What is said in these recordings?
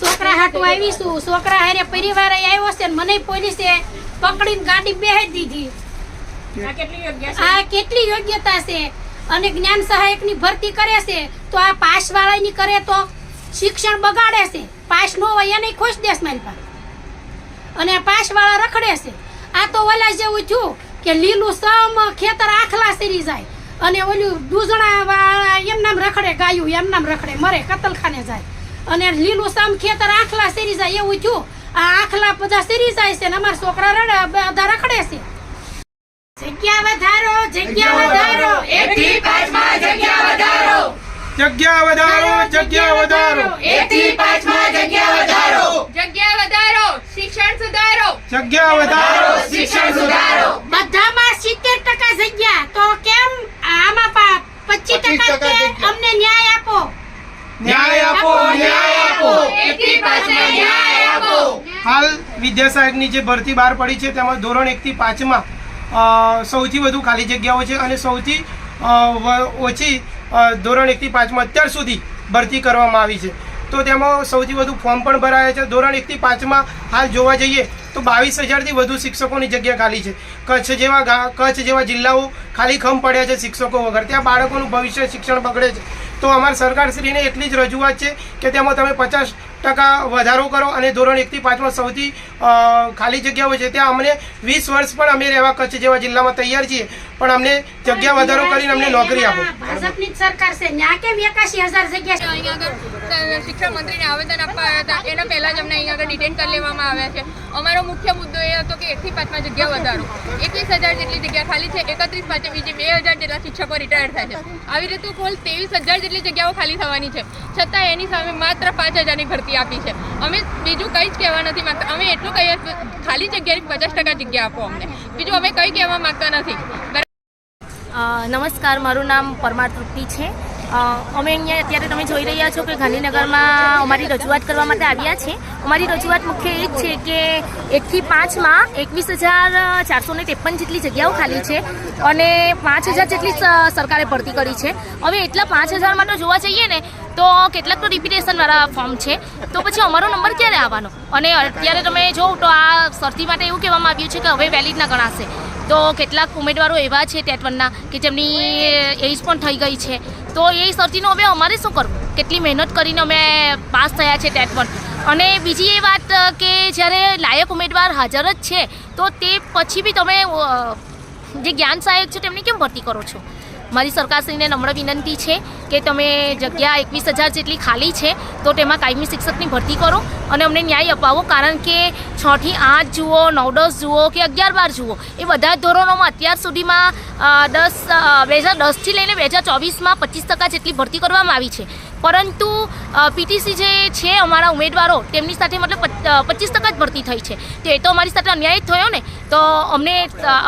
છોકરા હાટુ આવીશું છોકરા હારે પરિવાર આવ્યો છે મને પોલીસે પકડીને ગાડી બેહાડી દીધી. આ કેટલી યોગ્યતા છે? અને જ્ઞાન સહાયકની ભરતી કરે છે તો આ પાસ વાળાની કરે તો શિક્ષણ બગાડે છે. પાસ નો હોય એને ખુશ દેશ મારી પાસે. અને આ પાસ વાળા રખડે છે. આ તો ઓલા જેવું થયું કે લીલું સમ ખેતર આખલા સરી જાય. અને ઓલું દૂધણા એમ નામ રખડે ગાયું એમ નામ રખડે મરે કતલખાને જાય. અને લીલું સમ ખેતર આખલા સેરી જાય એવું થયું. આ આખલા બધા સેરી જાય છે ને અમારા છોકરા રડે બધા રખડે છે. જગ્યા વધારો જગ્યા વધારો. એકથી પાંચમાં જગ્યા વધારો. જગ્યા વધારો જગ્યા વધારો. એકથી પાંચમાં જગ્યા વધારો. જગ્યા વધારો. શિક્ષણ સુધારો. જગ્યા વધારો. શિક્ષણ સુધારો. બધામાં સિત્તેર ટકા જગ્યા. તો કેમ? આમાં પચીસ ટકા અમને ન્યાય આપો. ન્યાય આપો ન્યાય આપો એકથી પાંચમાં ન્યાય આપો હાલ વિદ્યા સહાયકની જે ભરતી બહાર પડી છે, તેમાં ધોરણ એકથી પાંચમાં સૌથી વધુ ખાલી જગ્યાઓ છે અને સૌથી ઓછી ધોરણ એકથી પાંચમાં અત્યાર સુધી ભરતી કરવામાં આવી છે. તો તેમાં સૌથી વધુ ફોર્મ પણ ભરાયા છે. ધોરણ એકથી પાંચમાં હાલ જોવા જઈએ, તો બાવીસ હજારથી વધુ શિક્ષકોની જગ્યા ખાલી છે. કચ્છ જેવા કચ્છ જેવા જિલ્લાઓ ખાલી ખમ પડ્યા છે શિક્ષકો વગર. ત્યાં બાળકોનું ભવિષ્ય શિક્ષણ બગડે છે. તો અમારા સરકારશ્રીને એટલી જ રજૂઆત છે કે તેમાં તમે પચાસ ટકા વધારો કરો અને ધોરણ એકથી પાંચમાં સૌથી ખાલી જગ્યાઓ છે. ત્યાં અમને વીસ વર્ષ પણ અમે રહેવા કચ્છ જેવા જિલ્લામાં તૈયાર છીએ. પણ અમને જગ્યા વધારો કરીને અમને નોકરી આપો. ભાજપની જ સરકાર છે. ન્યા કેમ એકાશી હજાર જગ્યા છે? અહીંયા આગળ શિક્ષણ મંત્રીને આવેદન આપવા આવ્યા હતા. એના પહેલા જ અમને અહીંયા આગળ ડિટેન કરી લેવામાં આવ્યા છે. અમારો મુખ્ય મુદ્દો એ હતો કે એકથી પાંચમાં જગ્યા વધારો. એકવીસ હજાર જેટલી જગ્યા ખાલી છે, એકત્રીસ પાંચે બીજી બે હજાર જેટલા શિક્ષકો રિટાયર થાય છે. આવી રીતે કુલ ત્રેવીસ હજાર જેટલી જગ્યાઓ ખાલી થવાની છે. છતાં એની સામે માત્ર પાંચ હજારની ભરતી આપી છે. અમે બીજું કંઈ જ કહેવા નથી માંગતા. અમે એટલું કહીએ ખાલી જગ્યાની પચાસ ટકા જગ્યા આપો અમને. બીજું અમે કંઈ કહેવા માંગતા નથી. નમસ્કાર. મારું નામ પરમાર તૃપ્તિ છે. અમે અહીંયા અત્યારે તમે જોઈ રહ્યા છો કે ગાંધીનગરમાં અમારી રજૂઆત કરવા માટે આવ્યા છે. અમારી રજૂઆત મુખ્ય એ જ છે કે એકથી પાંચમાં એકવીસ હજાર ચારસો ને ત્રેપન જેટલી જગ્યાઓ ખાલી છે અને પાંચ હજાર જેટલી સરકારે ભરતી કરી છે. હવે એટલા પાંચ હજારમાં તો જોવા જઈએ ને, તો કેટલાક તો રિપીટેશનવાળા ફોર્મ છે. તો પછી અમારો નંબર ક્યારે આવવાનો? અને અત્યારે તમે જોવો તો આ સરતી માટે એવું કહેવામાં આવ્યું છે કે હવે વેલિડ ના ગણાશે. તો કેટલાક ઉમેદવારો એવા છે ટેટ વનના કે જેમની એજ પણ થઈ ગઈ છે. તો એ સરજીનો હવે અમારે શું કરવું? કેટલી મહેનત કરીને અમે પાસ થયા છે ટેટ પર. અને બીજી એ વાત કે જ્યારે લાયક ઉમેદવાર હાજર જ છે, તો તે પછી બી તમે જે જ્ઞાન સહાયક છે, તેમની કેમ ભરતી કરો છો? મારી સરકારશ્રીને નમ્ર વિનંતી છે કે તમે જગ્યા એકવીસ હજાર જેટલી ખાલી છે, તો તેમાં કાયમી શિક્ષકની ભરતી કરો અને અમને ન્યાય અપાવો. કારણ કે છથી આઠ જુઓ, નવ દસ જુઓ કે અગિયાર બાર જુઓ, એ બધા ધોરણોમાં અત્યાર સુધીમાં દસ બે હજાર દસથી લઈને બે હજાર ચોવીસમાં પચીસ ટકા જેટલી ભરતી કરવામાં આવી છે. પરંતુ પીટીસી જે છે અમારા ઉમેદવારો, તેમની સાથે મતલબ પચીસ ટકા જ ભરતી થઈ છે. તો તો અમારી સાથે અન્યાય થયો ને, તો અમને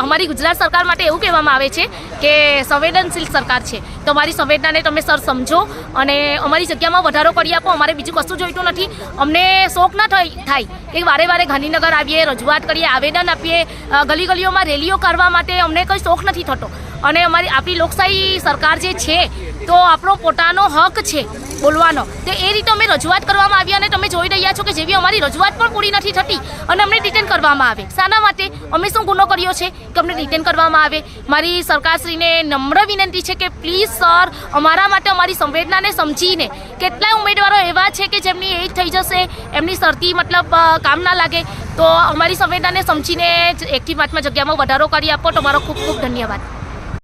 અમારી ગુજરાત સરકાર માટે એવું કહેવામાં આવે છે કે સંવેદનશીલ સરકાર છે. તો અમારી સંવેદનાને તમે સર સમજો અને અમારી જગ્યામાં વધારો કરી આપો, અમારે બીજું કશું જોઈતું નથી. અમને શોખ ના થાય કે વારે વારે ગાંધીનગર આવીએ, રજૂઆત કરીએ, આવેદન આપીએ ગલી ગલીઓમાં રેલીઓ કરવા માટે અમને કંઈ શોખ નથી થતો. અને અમારી આપણી લોકશાહી સરકાર જે છે, તો આપણો પોતાનો હક છે બોલવાનો. તો એ રીતે અમે રજૂઆત કરવામાં આવી અને તમે જોઈ રહ્યા છો કે જેવી અમારી રજૂઆત પણ પૂરી નથી થતી અને અમને ડિટેન કરવામાં આવે. શાના માટે અમે શું ગુનો કર્યો છે કે અમને ડિટેન કરવામાં આવે? મારી સરકારશ્રીને નમ્ર વિનંતી છે કે પ્લીઝ સર અમારા માટે અમારી સંવેદનાને સમજીને કેટલાય ઉમેદવારો એવા છે કે જેમની એજ થઈ જશે, એમની શરતી મતલબ કામ ના લાગે, તો અમારી સંવેદનાને સમજીને એકથી પાંચમાં જગ્યામાં વધારો કરી આપો. તમારો ખૂબ ખૂબ ધન્યવાદ.